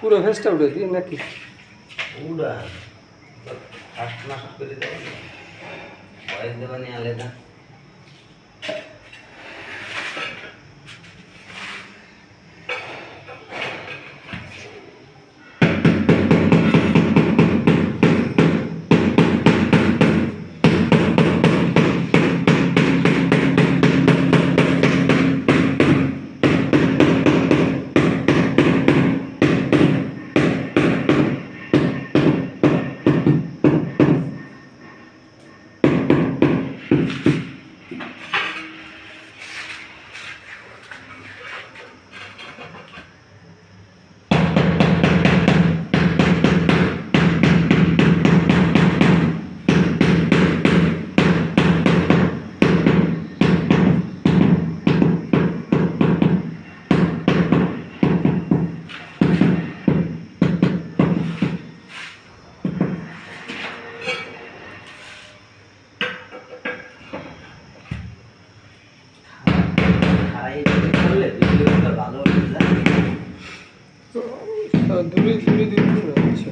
পুরো ফেসটা উঠে দিই নাকি? উড়া। ফার্স্ট মাস করে দেবো বয়স নিয়ে আলাদা। দূরে দূরে দূরে মনে হচ্ছে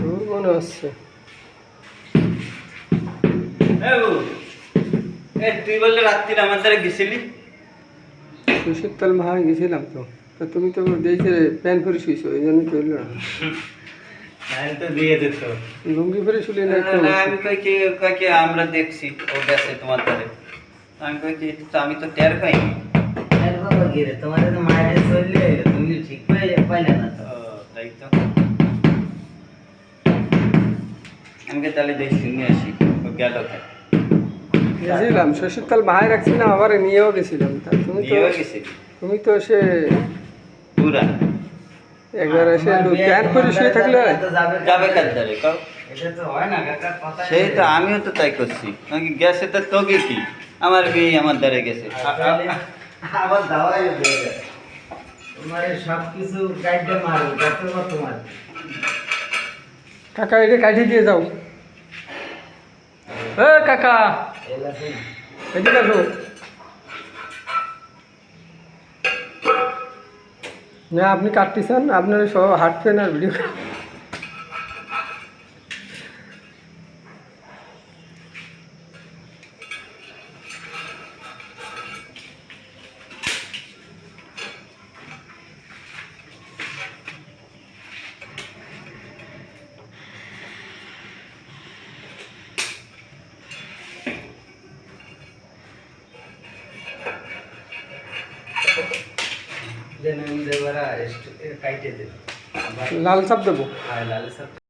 দূর মনে হচ্ছে রাত্রি আমার দ্বারা গেছিলি সুশীর তাল মা গেছিলাম তো তো তুমি তো দিয়েছে প্যান পরে শুয়েছো এই জন্য চলল না দিয়ে দিত লুঙ্গি পরে শুলে না আমি কই কি আমরা দেখছি ও গেছে তোমার দ্বারে আমি কই কি আমি তো টের পাইনি। তোমার তো মায়ের তুমি ঠিক পাইলে না তো তাই তো আমাকে তাহলে দেখ শুনে আসি ও গেল গেছিলাম শশীর তাল রাখছিলাম আবার নিয়েও গেছিলাম তা তুমি তো তুমি তো সে পুরা একবার এসে প্যান পরে শুয়ে থাকলে যাবে কার হয় সেই তো আমিও তো তাই করছি নাকি গেছে তো তোকে কি আমার বিয়ে আমার দ্বারে গেছে আবার দাওয়াই হয়ে তোমার সব কিছু গাইডে মারো কত তোমার। কাকা এটা কাটিয়ে দিয়ে যাও। এ কাকা। এদিকে আসো। না আপনি কাটতেছেন আপনার সব হাঁটছেন আর ভিডিও যেন দেবরা কাইটে দেবে। লাল চাপ দেবো? হ্যাঁ লাল সব